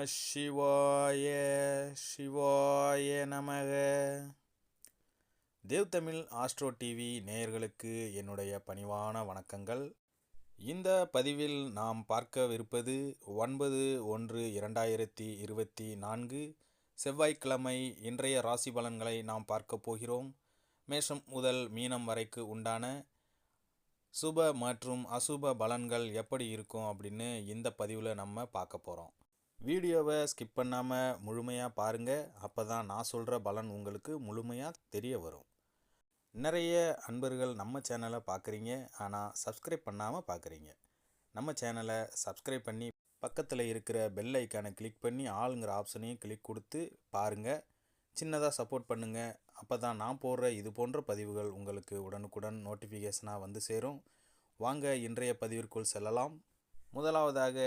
நம சிவாய சிவாய நமக. தேவ் தமிழ் ஆஸ்ட்ரோ டிவி நேயர்களுக்கு என்னுடைய பணிவான வணக்கங்கள். இந்த பதிவில் நாம் பார்க்கவிருப்பது ஒன்பது ஒன்று இரண்டாயிரத்தி இருபத்தி நான்கு செவ்வாய்க்கிழமை இன்றைய ராசி பலன்களை நாம் பார்க்க போகிறோம். மேஷம் முதல் மீனம் வரைக்கு உண்டான சுப மற்றும் அசுப பலன்கள் எப்படி இருக்கும் அப்படின்னு இந்த பதிவில் நம்ம பார்க்க போகிறோம் வீடியோவை ஸ்கிப் பண்ணாமல் முழுமையாக பாருங்கள் அப்போ தான் நான் சொல்கிற பலன் உங்களுக்கு முழுமையாக தெரிய வரும். நிறைய அன்பர்கள் நம்ம சேனலை பார்க்குறீங்க ஆனால் சப்ஸ்கிரைப் பண்ணாமல் பார்க்குறீங்க நம்ம சேனலை சப்ஸ்கிரைப் பண்ணி பக்கத்தில் இருக்கிற பெல் ஐக்கானை கிளிக் பண்ணி ஆளுங்கிற ஆப்ஷனையும் கிளிக் கொடுத்து பாருங்கள் சின்னதாக சப்போர்ட் பண்ணுங்கள் அப்போ தான் நான் போடுற இது போன்ற பதிவுகள் உங்களுக்கு உடனுக்குடன் நோட்டிஃபிகேஷனாக வந்து சேரும். வாங்க இன்றைய பதிவிற்குள் செல்லலாம். முதலாவதாக